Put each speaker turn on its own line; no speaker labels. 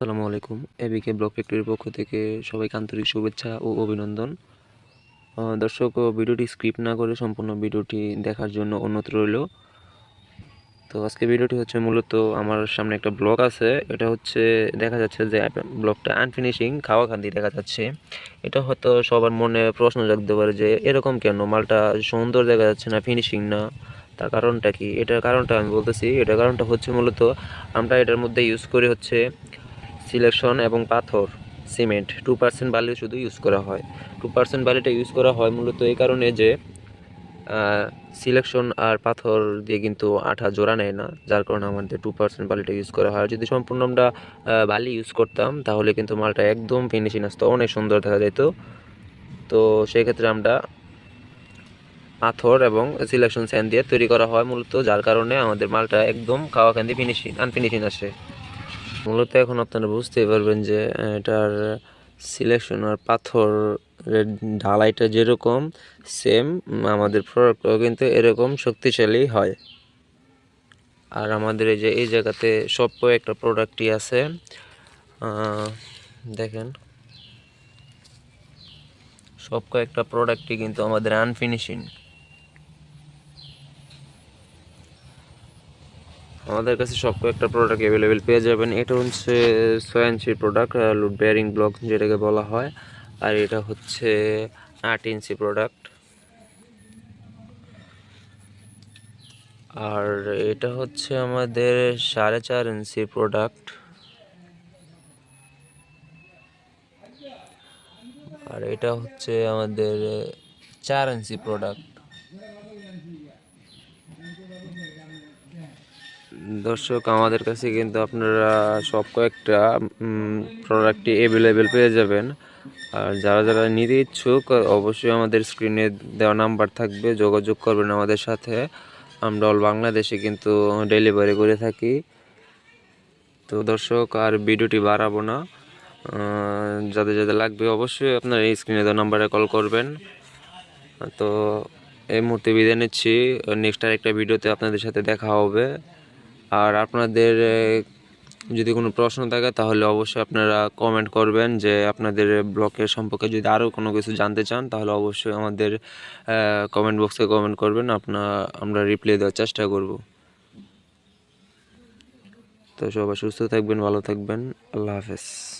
আসসালামু আলাইকুম। এবিকে ব্লক ফ্যাক্টরির পক্ষ থেকে সবাইকে আন্তরিক শুভেচ্ছা ও অভিনন্দন। দর্শক ভিডিওটি স্ক্রিপ্ট না করে সম্পূর্ণ ভিডিওটি দেখার জন্য অনুরোধ রইল। তো আজকে ভিডিওটি হচ্ছে মূলত আমার সামনে একটা ব্লক আছে। এটা হচ্ছে, দেখা যাচ্ছে যে ব্লকটা আনফিনিশিং খাওয়া খান্দি দেখা যাচ্ছে। এটা হয়তো সবার মনে প্রশ্ন জাগতে পারে যে, এরকম কেন? মালটা সুন্দর দেখা যাচ্ছে না ফিনিশিং না? তার কারণটা কি? এটার কারণটা আমি বলতেছি। এটার কারণটা হচ্ছে মূলত, আমরা এটার মধ্যে ইউজ করি হচ্ছে সিলেকশন এবং পাথর, সিমেন্ট টু পার্সেন্ট বালি শুধু ইউজ করা হয়। টু পার্সেন্ট বালিটা ইউজ করা হয় মূলত এই কারণে যে সিলেকশন আর পাথর দিয়ে কিন্তু আঠা জোড়া নেয় না, যার কারণে আমাদের টু পার্সেন্ট বালিটা ইউজ করা হয়। যদি সম্পূর্ণ আমরা বালি ইউজ করতাম, তাহলে কিন্তু মালটা একদম ফিনিশিং আসতো, অনেক সুন্দর দেখা যেত তো সেই ক্ষেত্রে আমরা পাথর এবং সিলেকশন স্যান্ড দিয়ে তৈরি করা হয় মূলত, যার কারণে আমাদের মালটা একদম খাওয়া কান্দি ফিনিশিং আনফিনিশিং আসে। মূলত এখন আপনারা বুঝতেই পারবেন যে এটার সিলেকশন আর পাথর ঢালাইটা যেরকম সেম আমাদের প্রোডাক্টও কিন্তু এরকম শক্তিশালী হয়। আর আমাদের এই যে, এই জায়গাতে সব কয়েকটা প্রোডাক্টই আছে। দেখেন। সব কয়েকটা প্রোডাক্টই কিন্তু আমাদের আনফিনিশিং আমাদের কাছে সব কয়েকটা প্রোডাক্ট অ্যাভেলেবেল পেয়ে যাবেন। এটা হচ্ছে ইঞ্চির প্রোডাক্ট লুড বেয়ারিং ব্লক যেটাকে বলা হয়। আর এটা হচ্ছে আট ইঞ্চি প্রোডাক্ট আর এটা হচ্ছে আমাদের সাড়ে চার ইঞ্চি প্রোডাক্ট আর এটা হচ্ছে আমাদের চার ইঞ্চি প্রোডাক্ট দর্শক, আমাদের কাছে কিন্তু আপনারা সব কয়েকটা প্রোডাক্টই অ্যাভেলেবেল পেয়ে যাবেন। আর যারা যারা নিতে ইচ্ছুক, অবশ্যই আমাদের স্ক্রিনে দেওয়া নাম্বার থাকবে, যোগাযোগ করবেন আমাদের সাথে। আমরা অল বাংলাদেশে কিন্তু ডেলিভারি করে থাকি। তো দর্শক, আর ভিডিওটি বাড়াবো না। যাদের যাদের লাগবে অবশ্যই আপনার এই স্ক্রিনে দেওয়া নাম্বারে কল করবেন। তো এই মুহূর্তে বিদায় নিচ্ছি। নেক্সট আরেকটা ভিডিওতে আপনাদের সাথে দেখা হবে। আর আপনাদের যদি কোনো প্রশ্ন থাকে তাহলে অবশ্যই আপনারা কমেন্ট করবেন যে আপনাদের ব্লকের সম্পর্কে যদি আরও কোনো কিছু জানতে চান তাহলে অবশ্যই আমাদের কমেন্ট বক্সে কমেন্ট করবেন। আপনার আমরা রিপ্লাই দেওয়ার চেষ্টা করব। তো সবাই সুস্থ থাকবেন, ভালো থাকবেন। আল্লাহ হাফেজ।